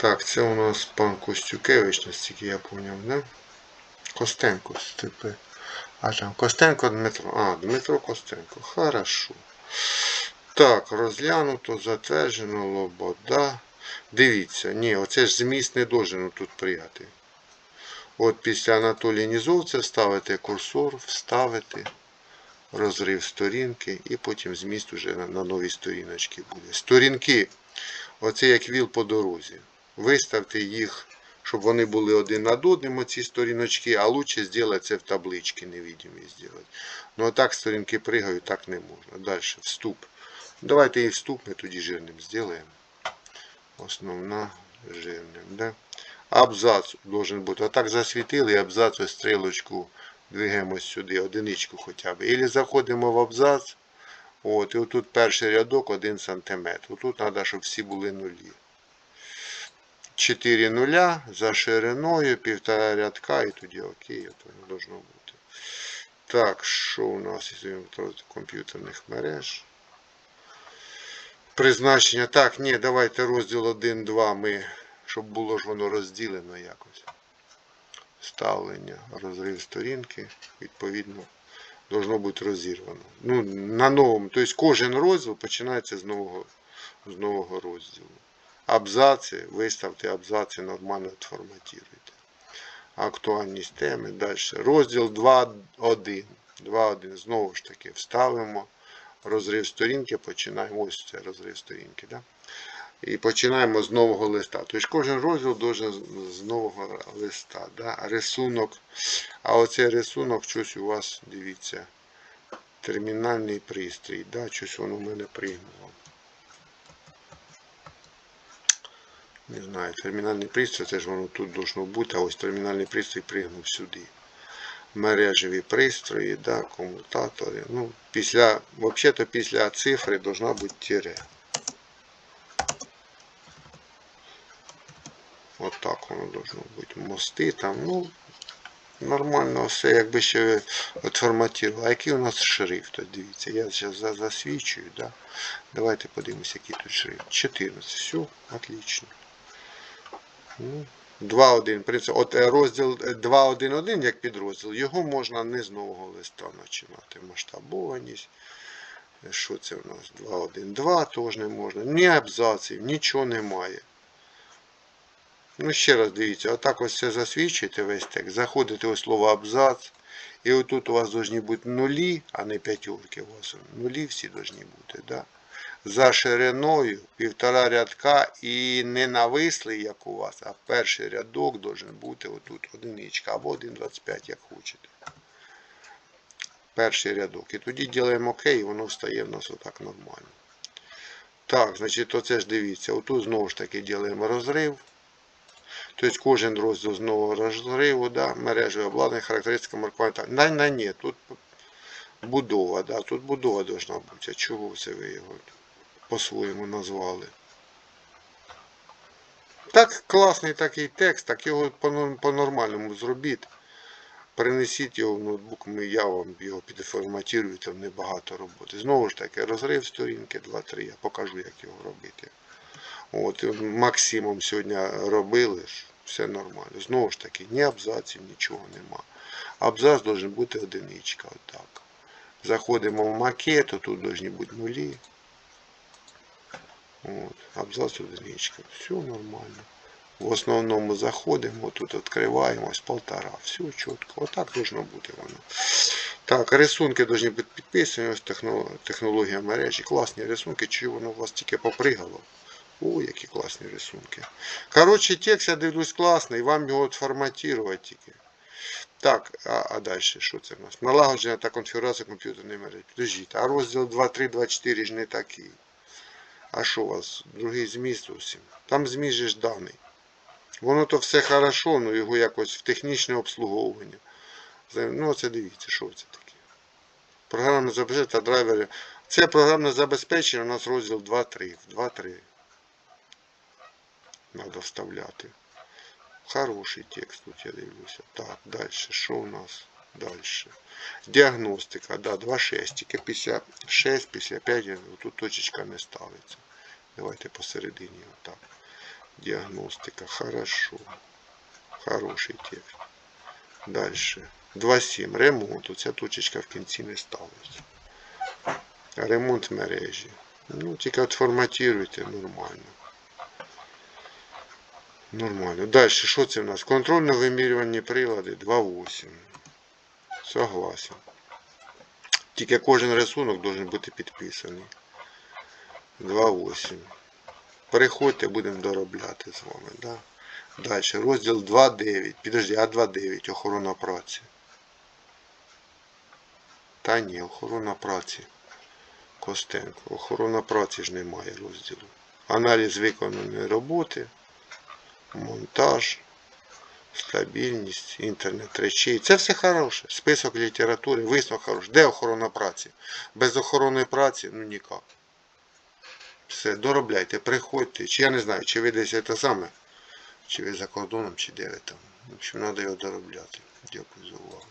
Так, це у нас пан Костюкевич, наскільки я поняв, да? Костенко Степе. А там Костенко Дмитро. А, Дмитро Костенко. Хорошо. Так, розглянуто, затверджено, лобода. Дивіться, ні, оце ж зміст не должен тут прияти. От після Анатолія Нізовця ставите курсор, вставити розрив сторінки і потім зміст уже на, на новій сторіночці буде. Сторінки, оце як віл по дорозі. Виставте їх, щоб вони були один над одним, оці сторіночки, а лучше зробити це в табличці невидимі зробити. Ну а так сторінки пригають, так не можна. Далі, вступ. Давайте і вступ ми тоді жирним зробимо. Основна жирним. Да? Абзац должен бути. Отак засвітили, і абзац ось стрілочку двигаємось сюди, одиничку хоча б. Ілі заходимо в абзац. От, і отут перший рядок 1 см. Тут треба, щоб всі були нулі. 4 нуля за шириною, півтора рядка і тоді окей, от воно должно бути. Так, що у нас із комп'ютерних мереж? Призначення. Так, ні, давайте розділ 1, 2 ми, щоб було ж воно розділено якось. Ставлення, розрив сторінки, відповідно, должно бути розірвано. Ну, на новому, тобто кожен розділ починається з нового, з нового розділу. Абзаці, виставте абзаці, нормально відформатуйте. Актуальність теми. Далі. Розділ 2.1. 2.1. Знову ж таки, вставимо розрив сторінки, починаємо. Ось це розрив сторінки. Да? І починаємо з нового листа. Тобто кожен розділ должен з- нового листа. Да? Рисунок. А оцей рисунок, щось у вас, дивіться, термінальний пристрій. Да? Щось воно в мене пригнуло. Не знаю, термінальний пристрій, це ж воно тут должно бути, а ось термінальний пристрій пригнув сюди. Мережеві пристрої, да, комутатори. Ну, після, взагалі-то після цифри должна бути тире. От так воно должно бути. Мости там, ну, нормально все, якби ще відформатували. А який у нас шрифт? Дивіться, я зараз засвічую, да. Давайте подивимося, який тут шрифт. 14. Все, отлично. Ну, 2.1. От е, розділ е, 2.1.1 як підрозділ, його можна не з нового листа починати. Масштабованість. Е, Що це у нас? 2.1.2 теж не можна. Ні абзаців, нічого немає. Ну, ще раз дивіться, отак ось це засвідчуєте весь текст. Заходите у слово абзац. І отут у вас повинні бути нулі, а не п'ятерки. У вас нулі всі повинні бути. Да? За шириною півтора рядка і не навислий, як у вас, а перший рядок должен бути отут одиничка або 1,25, як хочете. Перший рядок. І тоді робимо ОК, і воно стає в нас отак нормально. Так, значить, оце ж дивіться, отут знову ж таки робимо розрив. Тобто кожен розділ з нового розриву, да, мережі обладнання, характеристика маркування. На, на, ні, тут будова, да, тут будова должна бути. А чого це ви по-своєму назвали? Так, класний такий текст, так його по- по-нормальному зробіть. Перенесіть його в ноутбук, ми, я вам його підформатірую, там небагато роботи. Знову ж таки, розрив сторінки 2-3, я покажу, як його робити. От, і максимум сьогодні робили все нормально. Знову ж таки, ні абзаців, нічого нема. Абзац має бути одиничка, отак. Заходимо в макет, тут повинні бути нулі. От, абзац одиничка. Все нормально. В основному заходимо, тут відкриваємо, ось полтора. Все чітко. Отак должно бути воно. Так, рисунки повинні бути підписані. Ось техно- технологія мережі. Класні рисунки. Чи воно у вас тільки попригало? О, які класні рисунки. Коротше, текст, я дивлюсь, класний, вам його от форматувати тільки. Так, а, а далі що це в нас? Налагодження та конфігурація комп'ютерної мережі. Підождіть, а розділ 2.3, 2.4 ж не такий. А що у вас? Другий зміст зовсім. Там зміст даний. Воно то все хорошо, ну його якось в технічне обслуговування. Ну, це дивіться, що це таке. Програмне забезпечення та драйвери. Це програмне забезпечення у нас розділ 2.3. В 2.3. Надо вставляти. Хороший текст тут я дивлюся. Так, далі. Що у нас? Далі. Діагностика, да, 2.6. Тільки після 6, після 5, тут точечка не ставиться. Давайте посередині отак. Діагностика. Хорошо. Хороший текст. Дальше. 2.7. Ремонт. Оця точечка в кінці не ставиться. Ремонт мережі. Ну, тільки от форматируйте нормально. Нормально. Далі, що це в нас? Контрольно-вимірювальні прилади 2.8. Согласен. Тільки кожен рисунок должен бути підписаний. 2.8. Переходьте, будемо доробляти з вами. Да? Далі, розділ 2.9. Підожди, а 2.9. Охорона праці. Та ні, охорона праці. Костенко. Охорона праці ж немає розділу. Аналіз виконаної роботи, монтаж, стабільність, інтернет речей. Це все хороше. Список літератури, висновок хороший. Де охорона праці? Без охорони праці, ну ніяк. Все, доробляйте, приходьте. Чи я не знаю, чи ви десь те саме, чи ви за кордоном, чи де ви там. В общем, треба його доробляти. Дякую за увагу.